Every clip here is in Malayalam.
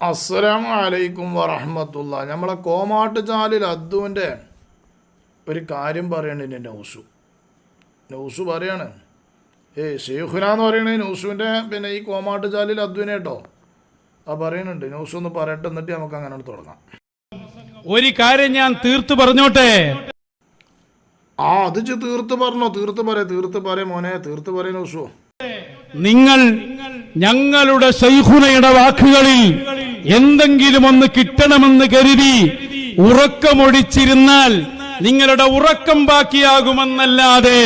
അസ്സലാമു അലൈക്കും വറഹമത്തുള്ള നമ്മളെ കോമാട്ടുചാലിൽ അദ്ദുവിന്റെ ഒരു കാര്യം പറയണതിന്റെ നൗസു. നൗസു പറയാണ് ഏയ് ഷെയ്ഖുന എന്ന് പറയണത് നൗസുവിന്റെ പിന്നെ ഈ കോമാട്ടുചാലിൽ അദ്വിനെ കേട്ടോ. ആ പറയുന്നുണ്ട് നൗസു ഒന്ന് പറയട്ടെ എന്നിട്ട് നമുക്ക് അങ്ങനെ തുടങ്ങാം. ഒരു കാര്യം ഞാൻ തീർത്തു പറഞ്ഞോട്ടെ? ആ അത് തീർത്ത് പറഞ്ഞോ. തീർത്ത് പറയാ തീർത്ത് പറയാ മോനെ. തീർത്ത് പറയാ നൗസു. നിങ്ങൾ ഞങ്ങളുടെ ശൈഖുനയുടെ വാക്കുകളിൽ എന്തെങ്കിലും ഒന്ന് കിട്ടണമെന്ന് കരുതി ഉറക്കമൊടിച്ചിരുന്നാൽ നിങ്ങളുടെ ഉറക്കം ബാക്കിയാകുമെന്നല്ലാതെ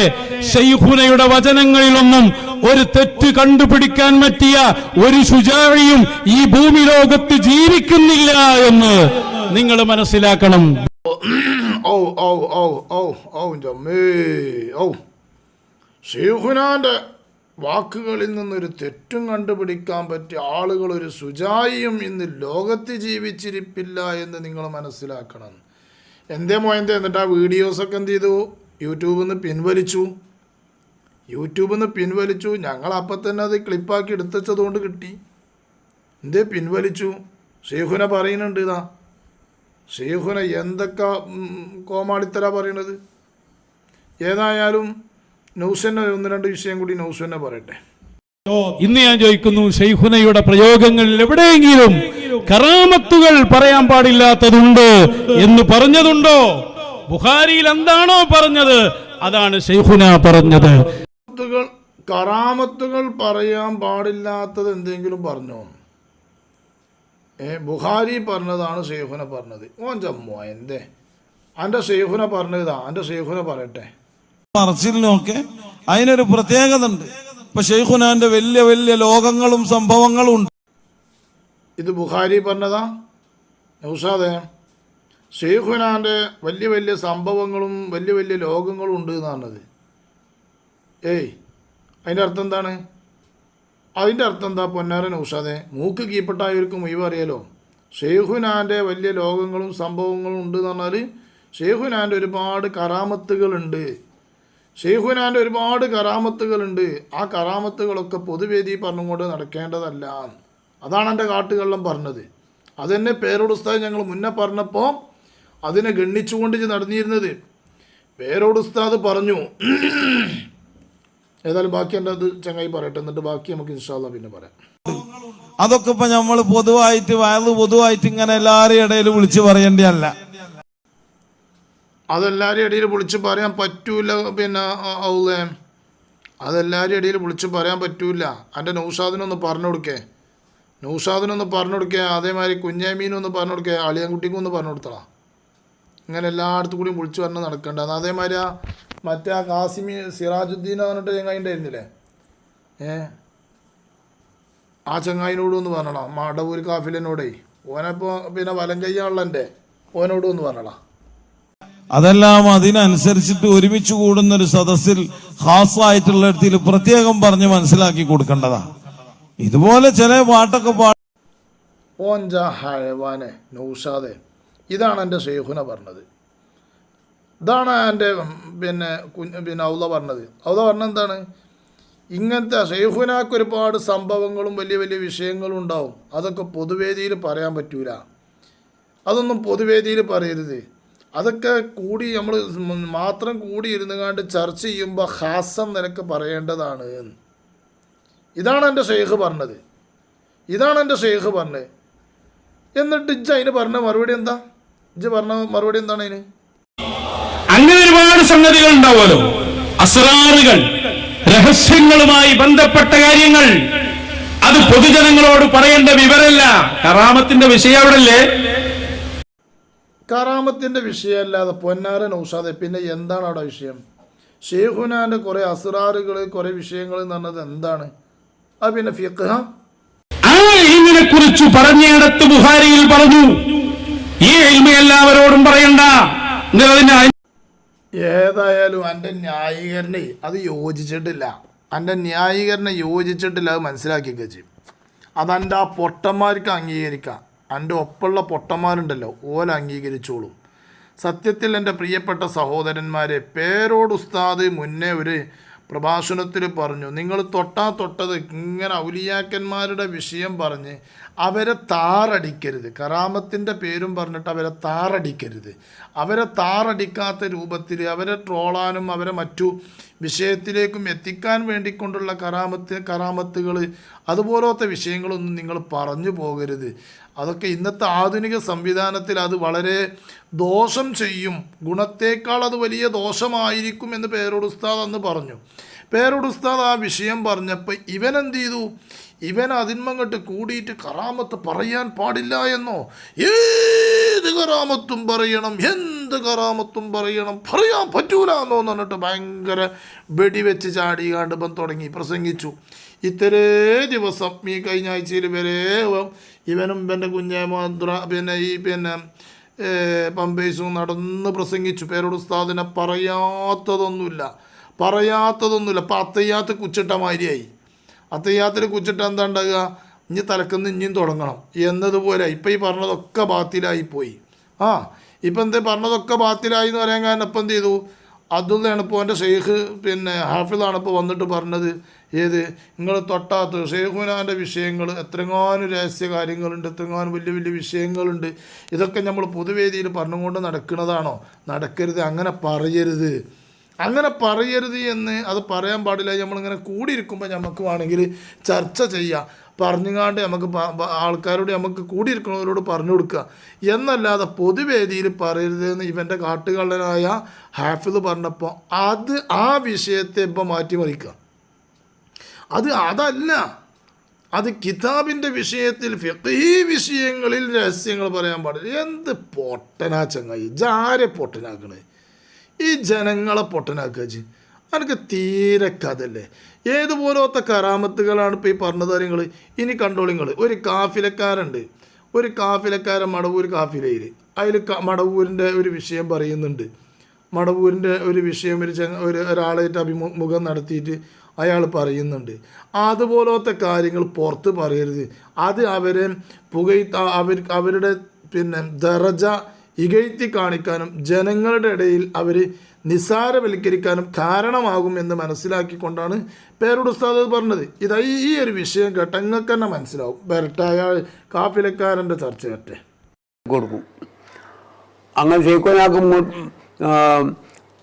ശൈഖുനയുടെ വചനങ്ങളിലൊന്നും ഒരു തെറ്റ് കണ്ടുപിടിക്കാൻ പറ്റിയ ഒരു ശുചാഴിയും ഈ ഭൂമി ലോകത്ത് ജീവിക്കുന്നില്ല എന്ന് നിങ്ങൾ മനസ്സിലാക്കണം. ഓ ഓ ഓ ഓ ഓ ഓ ഷെയ്ഖുനാന്റെ വാക്കുകളിൽ നിന്നൊരു തെറ്റും കണ്ടുപിടിക്കാൻ പറ്റിയ ആളുകൾ ഒരു സുജായിയും ഇന്ന് ലോകത്ത് ജീവിച്ചിരിപ്പില്ല എന്ന് നിങ്ങൾ മനസ്സിലാക്കണം. എന്തേ മോയന്തേ എന്നിട്ട് ആ വീഡിയോസൊക്കെ എന്ത് ചെയ്തു? യൂട്യൂബിൽ നിന്ന് പിൻവലിച്ചു. യൂട്യൂബിൽ നിന്ന് പിൻവലിച്ചു. ഞങ്ങൾ അപ്പം തന്നെ അത് ക്ലിപ്പാക്കി എടുത്തതുകൊണ്ട് കിട്ടി. എന്തേ പിൻവലിച്ചു? ഷെയ്ഖുന പറയുന്നുണ്ട് ഇതാ. ഷെയ്ഖുന എന്തൊക്കെ കോമാളിത്തരാ പറയണത്? ഏതായാലും നൗസന്നെ ഒന്ന് രണ്ട് വിഷയം കൂടി നൗസന്നെ പറയട്ടെ. ഇന്ന് ഞാൻ ചോദിക്കുന്നു ഷെയ്ഖുനയുടെ പ്രയോഗങ്ങളിൽ എവിടെയെങ്കിലും കറാമത്തുകൾ പറയാൻ പാടില്ലാത്തതുണ്ട് എന്ന് പറഞ്ഞതുണ്ടോ? ബുഹാരിയിൽ എന്താണോ പറഞ്ഞത്? അതാണ് ഷെയ്ഖുന പറഞ്ഞത്. കറാമത്തുകൾ പറയാൻ പാടില്ലാത്തത് എന്തെങ്കിലും പറഞ്ഞോ? ഏ ബുഹാരി പറഞ്ഞതാണ് ഷെയ്ഖുന പറഞ്ഞത്. ഓൻ ജമ്മു എന്തേ? എന്റെ ഷെയ്ഖുന പറഞ്ഞതാ എന്റെ ഷെയ്ഖുന പറയട്ടെ. മറച്ചിലിനുമൊക്കെ അതിനൊരു പ്രത്യേകത ഉണ്ട് ഇപ്പൊ ഷെയ്ഖുനാന്റെ വലിയ വലിയ ലോകങ്ങളും സംഭവങ്ങളും ഉണ്ട്. ഇത് ബുഖാരി പറഞ്ഞതാ? നൗഷാദേ. ഷെയ്ഖുനാന്റെ വലിയ വലിയ സംഭവങ്ങളും വലിയ വലിയ ലോകങ്ങളും ഉണ്ട് എന്നാണത് ഏയ് അതിന്റെ അർത്ഥം എന്താണ്? അതിന്റെ അർത്ഥം എന്താ പൊന്നാര നൗഷാദേ? മൂക്ക് കീപ്പട്ടായവർക്ക് ഇവ അറിയാലോ ഷെയ്ഖുനാന്റെ വലിയ ലോകങ്ങളും സംഭവങ്ങളും ഉണ്ട് എന്ന് പറഞ്ഞാൽ ഷെയ്ഖുനാന്റെ ഒരുപാട് കറാമത്തുകളുണ്ട് ഷെയ്ഖുനാന്റെ ഒരുപാട് കറാമത്തുകളുണ്ട് ആ കറാമത്തുകളൊക്കെ പൊതുവേദി പറഞ്ഞുകൊണ്ട് നടക്കേണ്ടതല്ല. അതാണ് എന്റെ കാട്ടുകള്ളം പറഞ്ഞത്. അതെന്നെ പേരോട് ഉസ്താദ് ഞങ്ങൾ മുന്നേ പറഞ്ഞപ്പോൾ അതിനെ ഗണ്ണിച്ചുകൊണ്ട് നടന്നിരുന്നത്. പേരോട് ഉസ്താദ് പറഞ്ഞു ഏതായാലും ബാക്കി എന്റെ അത് ചങ്ങായി പറയട്ടെ. എന്നിട്ട് ബാക്കി നമുക്ക് ഇൻഷാല്ല പിന്നെ പറയാം. അതൊക്കെ ഇപ്പം നമ്മൾ പൊതുവായിട്ട് വയത് പൊതുവായിട്ട് ഇങ്ങനെ എല്ലാവരുടെ ഇടയിൽ വിളിച്ചു പറയേണ്ടതല്ല. അതെല്ലാവരും ഇടയിൽ വിളിച്ച് പറയാൻ പറ്റൂല പിന്നെ ഔലേ. അതെല്ലാവരും ഇടയിൽ വിളിച്ച് പറയാൻ പറ്റൂല. എന്റെ നൗഷാദിനൊന്ന് പറഞ്ഞു കൊടുക്കേ. നൗഷാദിനൊന്ന് പറഞ്ഞു കൊടുക്കേ. അതേമാതിരി കുഞ്ഞാമീനൊന്ന് പറഞ്ഞു കൊടുക്കേ. അളിയൻകുട്ടിക്കും ഒന്ന് പറഞ്ഞു കൊടുത്തളാ. ഇങ്ങനെ എല്ലായിടത്തും കൂടിയും വിളിച്ച് പറഞ്ഞ് നടക്കണ്ട. അത് അതേമാതിരി ആ മറ്റേ ആ കാസിമി സിറാജുദ്ദീൻ പറഞ്ഞിട്ട് ചങ്ങായി ഉണ്ടായിരുന്നില്ലേ ഏ? ആ ചങ്ങായിനോടൊന്ന് പറഞ്ഞടാ മാടവൂർ കാഫിലിനോടേ. ഓനപ്പോൾ പിന്നെ വലം കയ്യാണല്ലോ എന്റെ ഓനോടും ഒന്ന് പറഞ്ഞടാ അതെല്ലാം അതിനനുസരിച്ചിട്ട് ഒരുമിച്ച് കൂടുന്ന ഒരു സദസ്സിൽ ഹാസായിട്ടുള്ള ഇടത്തിൽ പ്രത്യേകം പറഞ്ഞ് മനസ്സിലാക്കി കൊടുക്കേണ്ടതാ. ഇതുപോലെ ചില പാട്ടൊക്കെ പാ ഓഞ്ച നൗഷാദെ ഇതാണ് എന്റെ ഷെയ്ഖുന പറഞ്ഞത്. ഇതാണ് എന്റെ പിന്നെ പിന്നെ ഔല പറഞ്ഞത്. ഔല പറഞ്ഞ എന്താണ്? ഇങ്ങനത്തെ ഷെയ്ഖുനാക്ക് ഒരുപാട് സംഭവങ്ങളും വലിയ വലിയ വിഷയങ്ങളും ഉണ്ടാവും. അതൊക്കെ പൊതുവേദിയിൽ പറയാൻ പറ്റൂല. അതൊന്നും പൊതുവേദിയിൽ പറയരുത്. അതൊക്കെ കൂടി നമ്മൾ മാത്രം കൂടി ഇരുന്നുകാണ്ട് ചർച്ച ചെയ്യുമ്പോൾ ഹാസം നിനക്ക് പറയേണ്ടതാണ്. ഇതാണ് എന്റെ ഷെയ്ഖ് പറഞ്ഞത്. ഇതാണ് എന്റെ ഷെയ്ഖ് പറഞ്ഞത്. എന്നിട്ട് ഇജ്ജ് അതിന് പറഞ്ഞ മറുപടി എന്താ? ഇജ്ജ് പറഞ്ഞ മറുപടി എന്താണ് അതിന് അങ്ങനെ ഒരുപാട് സംഗതികൾ ഉണ്ടാവുമല്ലോ. അസറാറുകൾ രഹസ്യങ്ങളുമായി ബന്ധപ്പെട്ട കാര്യങ്ങൾ. അത് പൊതുജനങ്ങളോട് പറയേണ്ട വിവരല്ല കറാമത്തിന്റെ വിഷയം അവിടല്ലേ? കറാമത്തിന്റെ വിഷയമല്ലാതെ പൊന്നാര നൗഷാദെ പിന്നെ എന്താണ് അവിടെ വിഷയം? ഷെയ്ഖുനാന്റെ കുറേ അസുറാറുകൾ കുറേ വിഷയങ്ങൾ എന്ന് പറഞ്ഞത് എന്താണ്? അത് പിന്നെ ഫിഖ ഇൽമിനെ കുറിച്ച് പറഞ്ഞിടത്ത് ബുഹാരിയിൽ പറഞ്ഞു. ഈ ഇൽമ എല്ലാവരോടും പറയണ്ട. ഏതായാലും എന്റെ ന്യായീകരണേ അത് യോജിച്ചിട്ടില്ല. എന്റെ ന്യായീകരണം യോജിച്ചിട്ടില്ല അത് മനസ്സിലാക്കിക്കുക ചെയ്യും. അതെന്റെ ആ പൊട്ടന്മാർക്ക് അംഗീകരിക്കാം. എന്റെ ഒപ്പമുള്ള പൊട്ടന്മാരുണ്ടല്ലോ ഓല അംഗീകരിച്ചോളും. സത്യത്തിൽ എന്റെ പ്രിയപ്പെട്ട സഹോദരന്മാരെ പേരോട് ഉസ്താദ് മുന്നേ ഒരു പ്രഭാഷണത്തിൽ പറഞ്ഞു നിങ്ങൾ തൊട്ടാ തൊട്ടത് ഇങ്ങനെ ഔലിയാക്കന്മാരുടെ വിഷയം പറഞ്ഞ് അവരെ താറടിക്കരുത്. കറാമത്തിന്റെ പേരും പറഞ്ഞിട്ട് അവരെ താറടിക്കരുത്. അവരെ താറടിക്കാത്ത രൂപത്തിൽ അവരെ ട്രോളാനും അവരെ മറ്റു വിഷയത്തിലേക്കും എത്തിക്കാൻ വേണ്ടിക്കൊണ്ടുള്ള കറാമത്ത് കറാമത്തുകൾ അതുപോലത്തെ വിഷയങ്ങളൊന്നും നിങ്ങൾ പറഞ്ഞു പോകരുത്. അതൊക്കെ ഇന്നത്തെ ആധുനിക സംവിധാനത്തിൽ അത് വളരെ ദോഷം ചെയ്യും. ഗുണത്തേക്കാൾ അത് വലിയ ദോഷമായിരിക്കും എന്ന് പേരോട് ഉസ്താദ് അന്ന് പറഞ്ഞു. പേരോട് ഉസ്താദ് ആ വിഷയം പറഞ്ഞപ്പോൾ ഇവൻ എന്ത് ചെയ്തു? ഇവൻ അതിന്മങ്ങട്ട് കൂടിയിട്ട് കറാമത്ത് പറയാൻ പാടില്ല എന്നോ? ഏത് കറാമത്തും പറയണം എന്ത് കറാമത്തും പറയണം പറയാൻ പറ്റൂല എന്നോ എന്ന് പറഞ്ഞിട്ട് ഭയങ്കര വെടിവെച്ച് ചാടിയാണ്ട് കാണ്ടുമ്പം തുടങ്ങി പ്രസംഗിച്ചു. ഇത്രേ ദിവസം ഈ കഴിഞ്ഞ ആഴ്ചയിൽ വരെ ഇവനും ഇവന്റെ കുഞ്ഞേമാദ്ര പിന്നെ ഈ പിന്നെ ഏ, പമ്പേഴ്സും നടന്ന് പ്രസംഗിച്ചു. പേരോട് ഉസ്താദിനെ പറയാത്തതൊന്നുമില്ല. പറയാത്തതൊന്നുമില്ല. അപ്പം അത്തയ്യാത്ത് കുച്ചിട്ട മാതിരിയായി. അത്തയ്യാത്തിൽ കുച്ചിട്ട എന്താ ഉണ്ടാകുക ഇനി തലക്കുന്ന് ഇനിയും തുടങ്ങണം. എന്നതുപോലെ ഇപ്പം ഈ പറഞ്ഞതൊക്കെ ബാത്തിലായിപ്പോയി. ആ ഇപ്പം എന്തേ പറഞ്ഞതൊക്കെ ബാത്തിലായി എന്ന് പറയാൻ കാരണം ഇപ്പം എന്ത് ചെയ്തു? അതുള്ളതാണ് ഇപ്പോൾ എന്റെ ഷെയ്ഖ് പിന്നെ ഹാഫിളാണ് ഇപ്പോൾ വന്നിട്ട് പറഞ്ഞത് ഏത്? നിങ്ങൾ തൊട്ടാത്ത ഷെയ്ഖുനാന്റെ വിഷയങ്ങൾ എത്രങ്ങാനും രഹസ്യ കാര്യങ്ങളുണ്ട് എത്രങ്ങാനും വലിയ വലിയ വിഷയങ്ങളുണ്ട്. ഇതൊക്കെ നമ്മൾ പൊതുവേദിയിൽ പറഞ്ഞുകൊണ്ട് നടക്കുന്നതാണോ? നടക്കരുത് അങ്ങനെ പറയരുത്. അങ്ങനെ പറയരുത് എന്ന് അത് പറയാൻ പാടില്ല. നമ്മളിങ്ങനെ കൂടിയിരിക്കുമ്പോൾ നമുക്ക് വേണമെങ്കിൽ ചർച്ച ചെയ്യാം. പറഞ്ഞുകാണ്ട് നമുക്ക് ആൾക്കാരോട് നമുക്ക് കൂടിയിരിക്കുന്നവരോട് പറഞ്ഞു കൊടുക്കുക. എന്നല്ലാതെ പൊതുവേദിയിൽ പറയരുത് എന്ന് ഇവന്റെ കാട്ടുകള്ളനായ ഹാഫിദ് പറഞ്ഞപ്പോൾ അത് ആ വിഷയത്തെ ഇപ്പം മാറ്റിമറിക്കുക. അത് അതല്ല. അത് കിതാബിന്റെ വിഷയത്തിൽ ഈ വിഷയങ്ങളിൽ രഹസ്യങ്ങൾ പറയാൻ പാടില്ല. എന്ത് പൊട്ടനാ ചങ്ങായി? ജാരെ പൊട്ടനാക്കണേ? ഈ ജനങ്ങളെ പൊട്ടനാക്കുക ജി എനിക്ക് തീരെ കഥല്ലേ ഏതുപോലത്തെ കറാമത്തുകളാണ് ഇപ്പോൾ ഈ പറഞ്ഞത് നിങ്ങൾ ഇനി കണ്ടോളിങ്ങൾ ഒരു കാഫിലക്കാരുണ്ട് ഒരു കാഫിലക്കാരൻ മടവൂർ കാഫിലയിൽ. അതിൽ മടവൂരിന്റെ ഒരു വിഷയം പറയുന്നുണ്ട്. മടവൂരിന്റെ ഒരു വിഷയം ഒരു ചങ്ങ ഒരു ഒരാളായിട്ട് അഭിമുഖം നടത്തിയിട്ട് അയാൾ പറയുന്നുണ്ട്. അതുപോലത്തെ കാര്യങ്ങൾ പുറത്ത് പറയരുത്. അത് അവരെ പുകയി അവർ അവരുടെ പിന്നെ ദറജ ഇകഴ്ത്തി കാണിക്കാനും ജനങ്ങളുടെ ഇടയിൽ അവർ നിസ്സാരവൽക്കരിക്കാനും കാരണമാകും എന്ന് മനസ്സിലാക്കിക്കൊണ്ടാണ് പേരോട് ഉസ്താദ് പറഞ്ഞത്. ഇതാ ഈ- ഒരു വിഷയം കേട്ടങ്ങൾക്ക് തന്നെ മനസ്സിലാവും. വരട്ടെ അയാൾ കാഫിലക്കാരന്റെ ചർച്ച കേട്ടെ. കൊടുക്കും. അങ്ങനെ ശൈക്കോനാക്ക്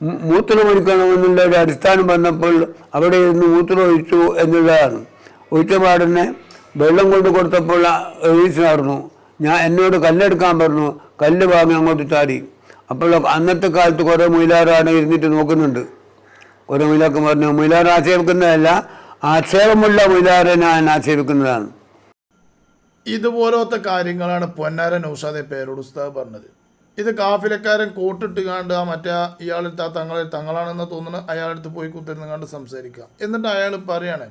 മൂത്രമൊഴിക്കണമെന്നുള്ള ഒരു അടിസ്ഥാനം വന്നപ്പോൾ അവിടെ ഇരുന്ന് മൂത്രമൊഴിച്ചു എന്നുള്ളതാണ്. ഒഴിച്ച വെള്ളം കൊണ്ട് കൊടുത്തപ്പോൾ എഴുതി നടന്നു ഞാൻ എന്നോട് കല്ലെടുക്കാൻ പറഞ്ഞു. കല്ല് വാങ്ങി അങ്ങോട്ട് ചാടി. അപ്പോൾ അന്നത്തെ കാലത്ത് കുറേ മൊയിലാറാണ് ഇരുന്നിട്ട് നോക്കുന്നുണ്ട്. കുറേ മൊയിലാക്കം പറഞ്ഞു മൊയിലാർ ആക്ഷേപിക്കുന്നതല്ല ആക്ഷേപമുള്ള മൊയിലാറെ ഞാൻ ആക്ഷേപിക്കുന്നതാണ്. ഇതുപോലത്തെ കാര്യങ്ങളാണ് പൊന്നാര നൗഷാദെ പേരോട് ഉസ്താദ് പറഞ്ഞത്. ഇത് കാഫിലക്കാരൻ കോട്ടിട്ട് കണ്ട് ആ മറ്റേ ഇയാളെടുത്ത് ആ തങ്ങളെ തങ്ങളാണെന്ന് തോന്നുന്നു അയാളെടുത്ത് പോയി കുത്തിരുന്ന് കണ്ട് സംസാരിക്കുക. എന്നിട്ട് അയാൾ പറയാണ്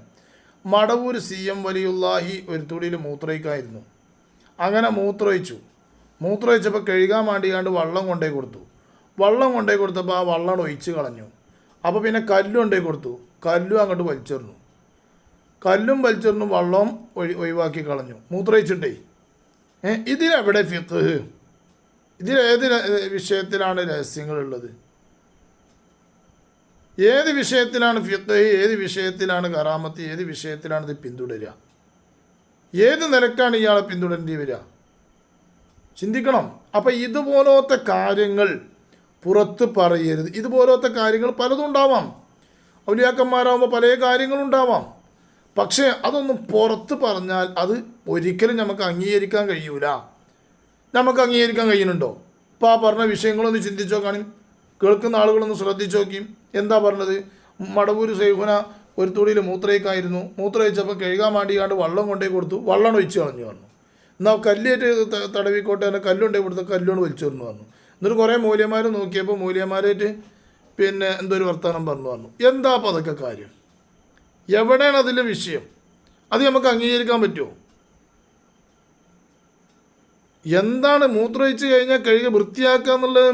മടവൂർ സി എം വലിയുള്ളാഹി ഒരു തുടിയിൽ മൂത്രയിക്കായിരുന്നു. അങ്ങനെ മൂത്രയിച്ചു. മൂത്രയിച്ചപ്പോൾ കഴുകാൻ വേണ്ടിയാണ്ട് വള്ളം കൊണ്ടേ കൊടുത്തു. വള്ളം കൊണ്ടേ കൊടുത്തപ്പോൾ ആ വള്ളം ഒഴിച്ച് കളഞ്ഞു. അപ്പോൾ പിന്നെ കല്ലും കൊണ്ടേ കൊടുത്തു. കല്ലും അങ്ങോട്ട് വലിച്ചെറിഞ്ഞു. കല്ലും വലിച്ചെറിഞ്ഞു വള്ളവും ഒഴി ഒഴിവാക്കി കളഞ്ഞു. മൂത്രയിച്ചിട്ടേ ഇതിലെവിടെ ഫിത്ത് ഇതിലേത് വിഷയത്തിലാണ് രഹസ്യങ്ങളുള്ളത്? ഏത് വിഷയത്തിലാണ് ഫിത്ത് ഏത് വിഷയത്തിലാണ് കറാമത്ത്? ഏത് വിഷയത്തിലാണ് ഇത് പിന്തുടരുക? ഏത് നിലക്കാണ് ഇയാളെ പിന്തുടരേണ്ടി വരിക? ചിന്തിക്കണം. അപ്പം ഇതുപോലത്തെ കാര്യങ്ങൾ പുറത്ത് പറയരുത്. ഇതുപോലത്തെ കാര്യങ്ങൾ പലതും ഉണ്ടാവാം. ഔലിയാക്കന്മാരാകുമ്പോൾ പല കാര്യങ്ങളും ഉണ്ടാവാം. പക്ഷേ അതൊന്നും പുറത്ത് പറഞ്ഞാൽ അത് ഒരിക്കലും നമുക്ക് അംഗീകരിക്കാൻ കഴിയൂല. നമുക്ക് അംഗീകരിക്കാൻ കഴിയുന്നുണ്ടോ? ഇപ്പോൾ ആ പറഞ്ഞ വിഷയങ്ങളൊന്ന് ചിന്തിച്ചോ കാണും കേൾക്കുന്ന ആളുകളൊന്ന് ശ്രദ്ധിച്ചു നോക്കിയും എന്താ പറഞ്ഞത്? മടവൂർ സൈഫുന ഒരു തുടിയിൽ മൂത്രയിക്കായിരുന്നു മൂത്രയിച്ചപ്പോൾ കഴുകാൻ വേണ്ടിയാണ്ട് വള്ളം കൊണ്ടേ കൊടുത്തു. വള്ളം ഒഴിച്ച് കളഞ്ഞു പറഞ്ഞു. എന്നാൽ കല്ലേറ്റ് തടവിക്കോട്ടെ തന്നെ കല്ലുണ്ട് ഇവിടുത്തെ കല്ലുകൊണ്ട് വലിച്ചു പറഞ്ഞു വന്നു. എന്നിട്ട് കുറേ മൂല്യന്മാർ നോക്കിയപ്പോൾ മൂല്യന്മാരായിട്ട് പിന്നെ എന്തൊരു വർത്തമാനം പറഞ്ഞു പറഞ്ഞു എന്താ അപ്പോൾ അതൊക്കെ കാര്യം? എവിടെയാണ് അതിലെ വിഷയം? അത് നമുക്ക് അംഗീകരിക്കാൻ പറ്റുമോ എന്താണ് മൂത്രമൊഴിച്ച് കഴിഞ്ഞാൽ കഴുകി വൃത്തിയാക്കുക എന്നുള്ളത്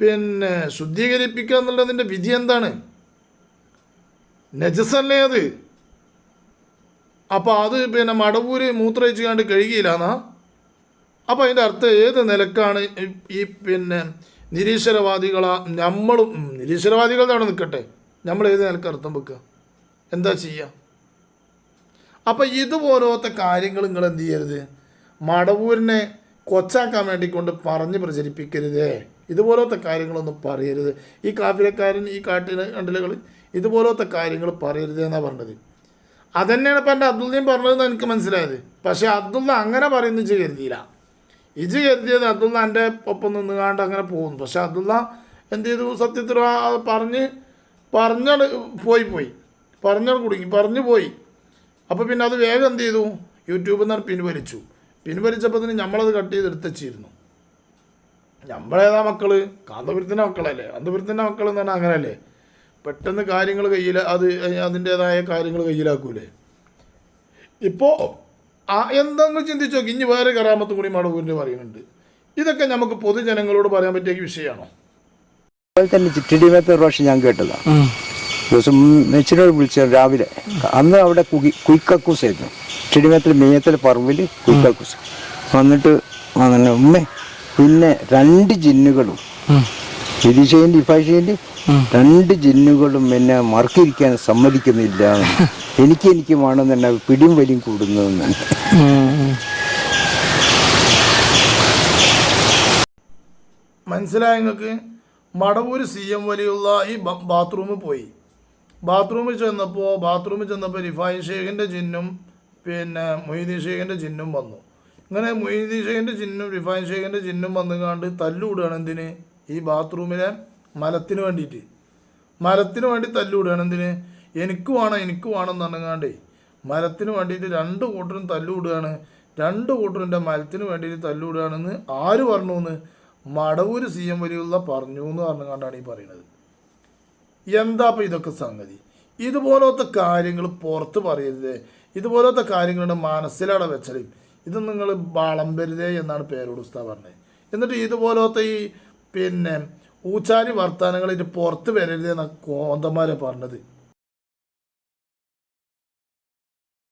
പിന്നെ ശുദ്ധീകരിപ്പിക്കുക എന്നുള്ളതിന്റെ വിധി എന്താണ്? നജസല്ലേ അത്. അപ്പോൾ അത് പിന്നെ മടവൂര് മൂത്രമൊഴിച്ച് കണ്ട് കഴുകിയില്ലാന്നാ? അപ്പോൾ അതിന്റെ അർത്ഥം ഏത് നിലക്കാണ് ഈ- പിന്നെ നിരീശ്വരവാദികളാ നമ്മളും നിരീശ്വരവാദികൾ അവിടെ നിൽക്കട്ടെ. നമ്മൾ ഏത് നിലയ്ക്ക് അർത്ഥം വെക്കുക? എന്താ ചെയ്യുക അപ്പം ഇതുപോലത്തെ കാര്യങ്ങൾ നിങ്ങൾ എന്ത് ചെയ്യരുത്? മടവൂരിനെ കൊച്ചാക്കാൻ വേണ്ടി കൊണ്ട് പറഞ്ഞ് പ്രചരിപ്പിക്കരുതേ. ഇതുപോലത്തെ കാര്യങ്ങളൊന്നും പറയരുത്. ഈ കാഫിലക്കാരൻ ഈ കാട്ടിലെ കണ്ടിലകൾ ഇതുപോലത്തെ കാര്യങ്ങൾ പറയരുത് എന്നാണ് പറഞ്ഞത്. അതന്നെയാണ് ഇപ്പം എന്റെ അബ്ദുള്ളയും പറഞ്ഞതെന്ന് എനിക്ക് മനസ്സിലായത്. പക്ഷേ അബ്ദുള്ള അങ്ങനെ പറയുന്നത് ഇജ് കരുതിയില്ല. ഇജ് കരുതിയത് അബ്ദുള്ള എന്റെ ഒപ്പം നിന്നുകാണ്ട് അങ്ങനെ പോകുന്നു. പക്ഷേ അബ്ദുള്ള എന്ത് ചെയ്തു? സത്യത്തിൽ പറഞ്ഞ് പറഞ്ഞാണ് പോയി പോയി. പറഞ്ഞാണ് കുടുങ്ങി. പറഞ്ഞു പോയി. അപ്പോൾ പിന്നെ അത് വേഗം എന്ത് ചെയ്തു? യൂട്യൂബിൽ നിന്ന് പിൻവലിച്ചു. പിൻവലിച്ചപ്പോൾ തന്നെ നമ്മളത് കട്ട് ചെയ്ത് എടുത്തച്ചിരുന്നു നമ്മളേതാ മക്കൾ കാന്തപുരത്തിന്റെ മക്കളല്ലേ? കാന്തപുരത്തിന്റെ മക്കൾ എന്ന് പറഞ്ഞാൽ അങ്ങനെയല്ലേ? പെട്ടെന്ന് കാര്യങ്ങൾ കയ്യിൽ അത് അതിന്റേതായ കാര്യങ്ങൾ കയ്യിലാക്കൂലേ? ഇപ്പോൾ ആ എന്തെങ്കിലും ചിന്തിച്ചു നോക്കി. ഇനി വേറെ കറാമത്തും കൂടി മടവൂരിന്റെ പറയുന്നുണ്ട്. ഇതൊക്കെ നമുക്ക് പൊതുജനങ്ങളോട് പറയാൻ പറ്റിയ വിഷയമാണോ? അതുപോലെ തന്നെ ചിറ്റടിമേത്ത ഒരു പ്രാവശ്യം ഞാൻ കേട്ടതാണ് ദിവസം മെച്ചിനോട് വിളിച്ചു രാവിലെ. അന്ന് അവിടെ കുകി കുയിക്കക്കൂസായിരുന്നു ചിറ്റടിമേത്തിൽ മേയത്തിലെ പറമ്പിൽ കുയിക്കക്കൂസ്. വന്നിട്ട് അങ്ങനെ ഉമ്മേ പിന്നെ രണ്ട് ജിന്നുകളും ഫിരിഷേന്റെ ഇഫാഷേന്റെ രണ്ട് ജിന്നുകളും എന്നെ മറക്കിരിക്കാൻ സമ്മതിക്കുന്നില്ല. എനിക്ക് എനിക്ക് വേണമെന്ന് പിടിയും വലിയും കൂടുന്നതെന്ന്. മനസ്സിലായ നിങ്ങൾക്ക്? മടവൂര് സി എം വലിയുള്ള ഈ ബാത്റൂമിൽ പോയി. ബാത്റൂമിൽ ചെന്നപ്പോൾ ബാത്റൂമിൽ ചെന്നപ്പോൾ റിഫായി ഷേഖിന്റെ ജിന്നും പിന്നെ മൊയ്തീൻ ഷേഖിന്റെ ജിന്നും വന്നു. ഇങ്ങനെ മൊയ്തീൻ ഷേഖിന്റെ ജിന്നും റിഫായി ഷേഖിന്റെ ജിന്നും വന്നുകാണ്ട് തല്ലുവിടുകയാണ് എന്തിന്? ഈ ബാത്റൂമിലെ മലത്തിന് വേണ്ടിയിട്ട്. മരത്തിന് വേണ്ടി തല്ലുവിടുകയാണ്. എന്തിന്? എനിക്ക് വേണം എനിക്ക് വേണം എന്ന് പറഞ്ഞാണ്ടേ മരത്തിന് വേണ്ടിയിട്ട് രണ്ട് കൂട്ടരും തല്ലുവിടുകയാണ്. രണ്ട് കൂട്ടറിന്റെ മരത്തിന് വേണ്ടിയിട്ട് തല്ലുവിടുകയാണെന്ന് ആര് പറഞ്ഞു എന്ന് മടവൂര് സി എം വലിയുള്ള പറഞ്ഞു എന്ന് പറഞ്ഞുകൊണ്ടാണ് ഈ പറയുന്നത്. എന്താ ഇപ്പം ഇതൊക്കെ സംഗതി? ഇതുപോലത്തെ കാര്യങ്ങൾ പുറത്ത് പറയരുത്. ഇതുപോലത്തെ കാര്യങ്ങളുടെ മനസ്സിലട വെച്ചാലും. ഇത് നിങ്ങൾ വളമ്പരുതേ എന്നാണ് പേരോട് ഉസ്താ പറഞ്ഞത്. എന്നിട്ട് ഇതുപോലത്തെ ഈ പിന്നെ ഊച്ചാരി വർത്തമാനങ്ങൾ ഇത് പുറത്ത് വരരുതെന്നാണ് കോന്തന്മാരെ പറഞ്ഞത്.